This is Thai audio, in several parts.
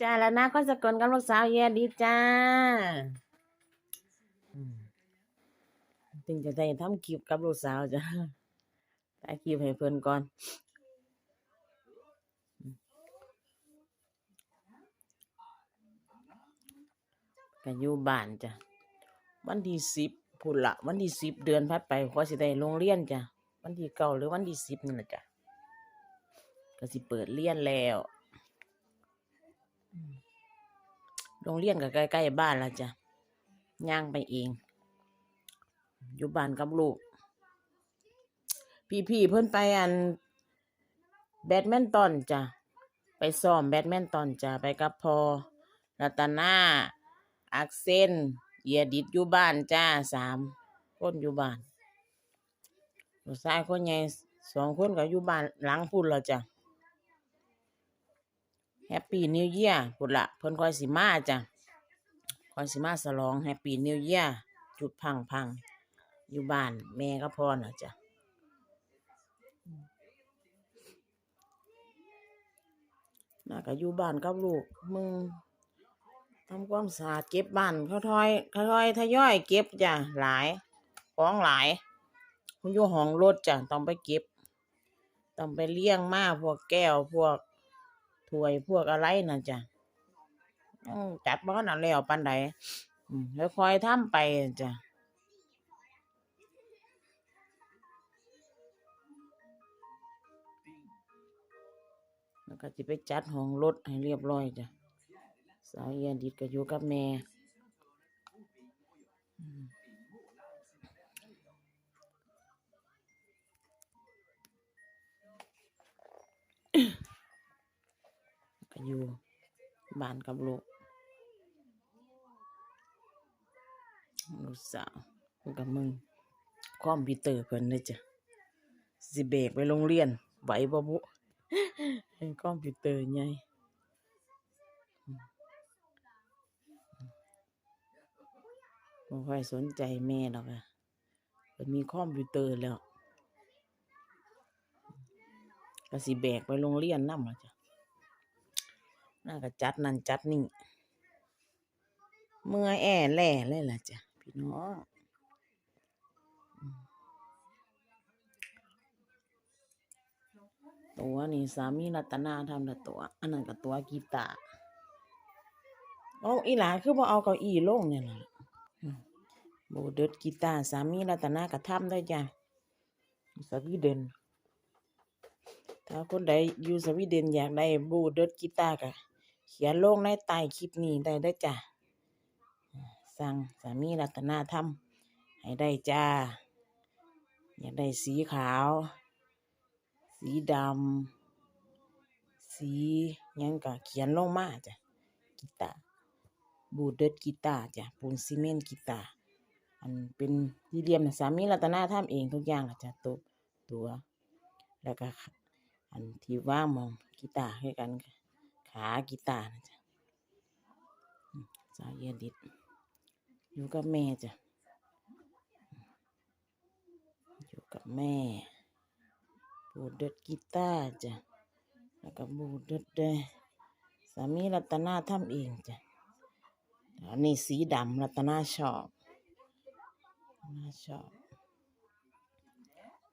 จ้าแล้วนะข้อสกลกับลูกสาวแย่ดีจ้าถึงจะได้ทำคลิปกับลูกสาวจ้าถ่ายคลิปให้เพิ่อนก่อนกันอยู่บ้านจ้ะวันที่สิบพุ่นละวันที่สิบเดือนพัดไปพอสิได้โรงเรียนจ้ะวันที่เก้าหรือวันที่สิบนี่แหละจ้ะก็สิเปิดเรียนแล้ว โรงเรียนก็ใกล้ๆบ้านละจ้ะย่างไปเอง อยู่บ้านกับลูก พี่ๆเพิ่นไปอัน แบดมินตันจ้ะไปซ้อมแบดมินตันจ้ะไปกับพอรัตนาอักเซนเอียดิดอยู่บ้านจ้าสามคนอยู่บ้านลูกชายคนใหญ่สองคนก็อยู่บ้านหลังพุ่นแล้วจ้ะ แฮปปี้นิวเยียร์พุละเพิ่นคอยสิมาจ้ะคอยสิมาฉลองแฮปปี้นิวเยียร์จุดพังพังอยู่บ้าน แม่ก็พอน่ะจ้ะน่าก็อยู่บ้านกับลูกมึงทำความสะอาดเก็บบ้านค่อยๆค่อยๆทยอยเก็บจ้ะหลายของหลายคุณอยู่ห้องรถจ้ะต้องไปเก็บ ต้องไปเลี้ยงมาพวกแก้วพวก ถ้วยพวกอะไรนั่นจ้ะจัดบ้านน่ะแล้วปันใดแล้วคอยทำไปจ้ะแล้วก็จะไปจัดห้องรถให้เรียบร้อยจ้ะสาวเอียนดิดก็อยู่กับแม่ บ้านกับลูกลูกสาวกับมึงคอมพิวเตอร์เพิ่นเลยจ้ะสิเบรกไปโรงเรียนไหวบ่บุให้คอมพิวเตอร์ใหญ่อืมบ่ค่อยสนใจแม่ดอกอะเพิ่นมีคอมพิวเตอร์แล้วก็สิแบกไปโรงเรียนนำล่ะจ้ะ น่าก็จัดนั่นจัดนี่ เมื่อแอ่แหล่เลยล่ะจ้ะพี่น้องตัวนี่สามีรัตนาทำละตัว อันนั้นก็ตัวกีตาร์เอาอีหลาคือบ่เอาเก้าอี้ลงเนี่ยล่ะโบเดิดกีตาร์สามีรัตนาก็ทำได้จ้ะสวีเดน ถ้าคนใดอยู่สวีเดนอยากได้โบเดิดกีตาร์ก็ เขียนลงในใต้คลิปนี้ได้เด้อจ้ะสั่งสามีรัตนาทำให้ได้จ้า อยากได้สีขาว สีดำ สียังก็เขียนลงมาจ้ะกีตาบูเดิดกีตาจ้ะปูนซีเมนต์กีตาอันเป็นที่เรียมสามีรัตนาทำเองทุกอย่างละจ้ะตัวตัว แล้วก็อันที่ว่างมองกีตาร์ให้กันค่ะ ขากีตาร์นะจ๊ะสาวเยดิดอยู่กับแม่จ้ะอยู่กับแม่บูเดดกีตาร์จ้ะแล้วก็บูเดดเด้สามีรัตนาทำเองจ้ะอันนี้สีดำรัตนาชอบรัตนาชอบ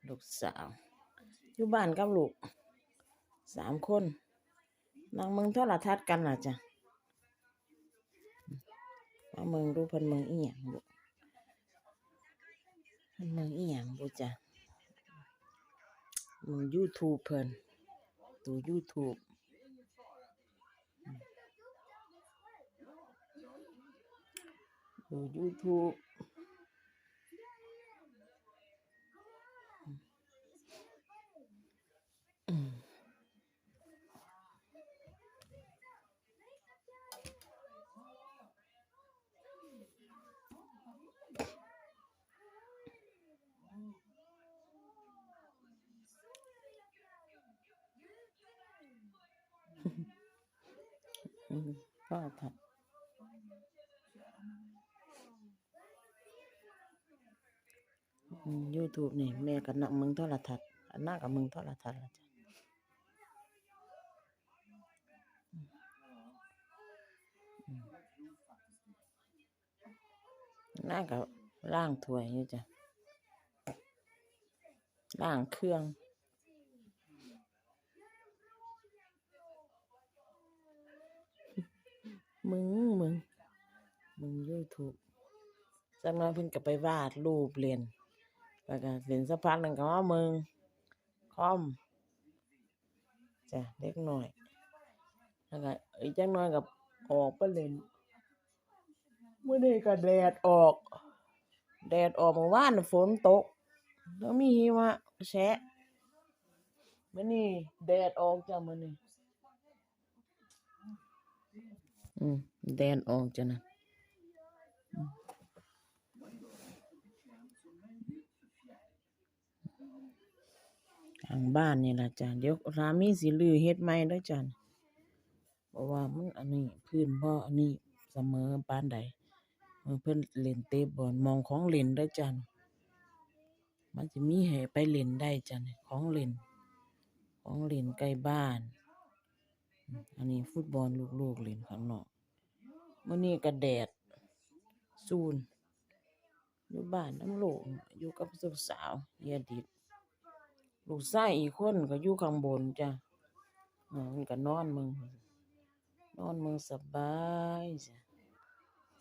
ลูกสาว อยู่บ้านกับลูกสามคน นั่งเมืองโทรทัศน์กันล่ะจ้ะว่าเมืองดูเพิ่นเมืองอีหยังบุพิ่นเมืองอีหยังบุจ้ะเมืองยูทูบเพิ่นดูยูทูบดูยูทูบ อืมก็ผัดยูทูบนี่แม่กับนักมึงโทรทัศน์หน้ากับมึงโทรทัศละจ้ะน้ากับร่างถวยอยู่จ้ะร่างเครื่อง มึงมึงมึงยูทูบจังนั้นเพิ่นก็ไปวาดรูปเรียนแล้วก็เรียนสักพักหนึ่งก็ว่ามึงคอมจ้ะเล็กหน่อยแล้วก็อีกจังน้อยกับออกไปเล่นเมื่อนี้ก็แดดออก แดดออกเมื่อวานฝนตก แล้วมีหิมะแฉะมื่อนี้แดดออกจ้ะมื่อนี้ อืมแดดออกจ้ะนะทางบ้านนี่ละจ้ะเดี๋ยวรามีสิลือเฮ็ดใหม่ด้อจ้ะนะเพราะว่ามันอันนี้พื้นบ่อันนี้เสมอปานใดเออเพิ่นเล่นเตะบอลมองของเล่นด้อจ้ะนมันจะมีให้ไปเล่นได้จ้ะนี่ของเล่น ของเล่นใกล้บ้าน อันนี้ฟุตบอลลูกๆเล่นข้างนอก มื้อนี้ก็แดดซูนอยู่บ้านน้ำโลกอยู่กับลูกสาวเฮียดิดลูกชายอีกคนก็อยู่ข้างบนจ้ะมันก็นอนมึง นอนมึงสบายจ้ะ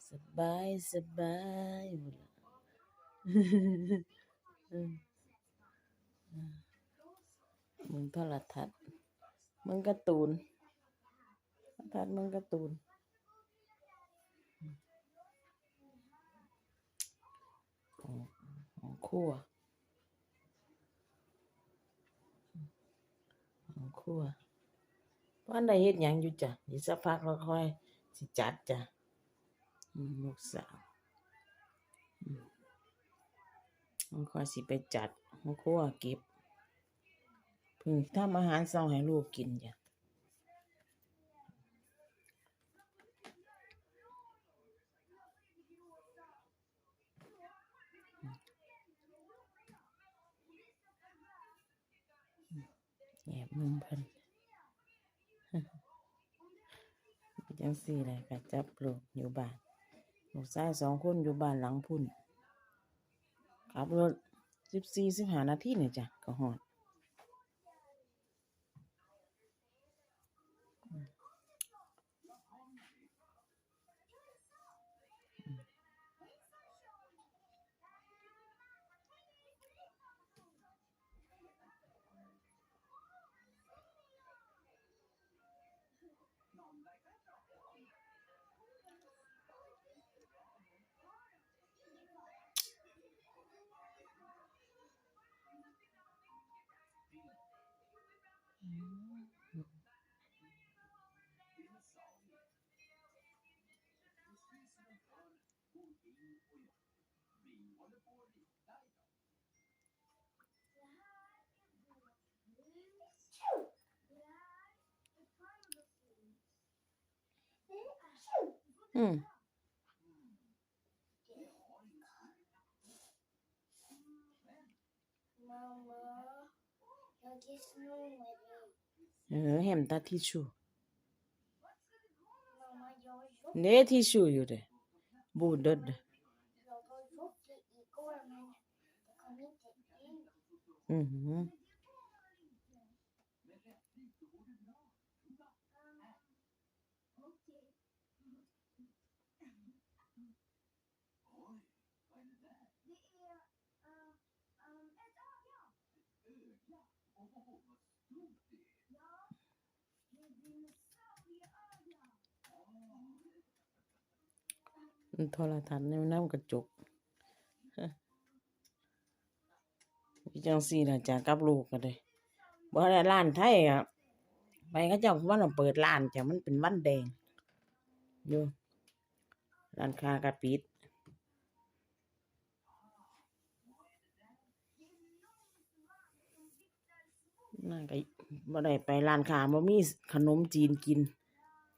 สบายสบายพุ่ละมึงโทรทัศน์มึงการ์ตูนโทรทัศน์มึงการ์ตูนอืมของ ของครัวของครัววันใดเฮ็ดหยังอยู่จ้ะอีกสักพักเราค่อยสิจัดจ้ะอืมลูกสาวมันค่อยสิไปจัดของครัวเก็บเพิ่งทำอาหารเช้าให้ลูกกินจ้ะ แอบมึงเพิ่นจังสี่เลยก็จับลูกอยู่บ้านลูกชายสองคนอยู่บ้านหลังพุ่นขับรถสิบสี่สิบห้านาทีเนี่ยจ้ะก็หอด อืม Mama, jag är snurrig. เออแฮมตาทิชชู Mamma, jag har gjort, เด้ทิชชูอยู่เด้บูดเดดเด้ jag har gjort det igår men det kom inte in. อือหือมัน โทรทัศน์ในน้ำกระจกอีจังสี่ล่ะจ้ะกับลูกก็ได้บ่ได้ร้านไทยอะไปเขาเจ้าว่าเราเปิดร้านจ้ะมันเป็นวันแดงอยู่ร้านค้าก็ปิดนั่นก็บ่ได้ไปร้านค้าบ่มีขนมจีนกิน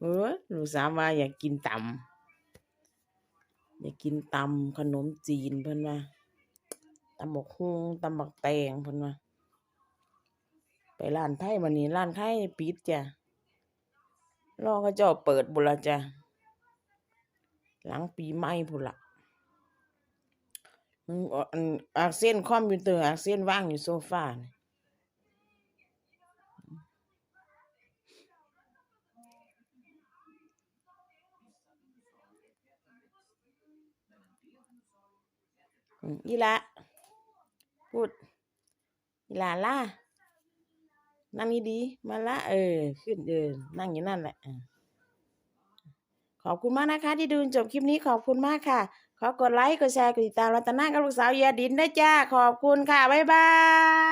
เอ้ยลูกสาวว่าอยากกินตำ อยากกินตำขนมจีนเพิ่นว่าตำบักฮุงตำบักแตงเพิ่นว่าไปร้านไทยวันนี้ร้านไทยปิดจ้ะรอเขาเจ้าเปิดบุละจ้ะหลังปีใหม่พุ่นละอันอักเส้นคอมพิวเตอร์อักเส้นว่างอยู่โซฟานี่อื อีละพูดอีลาล่ะนั่งดีๆมาละเออ ขึ้นเดินนั่งอยู่นั่นแหละขอบคุณมากนะคะ ที่ดูจบคลิปนี้ขอบคุณมากค่ะ ขอกดไลค์กดแชร์กดติดตามรัตนากับลูกสาวเยาดินได้จ้า ขอบคุณค่ะ บ๊ายบาย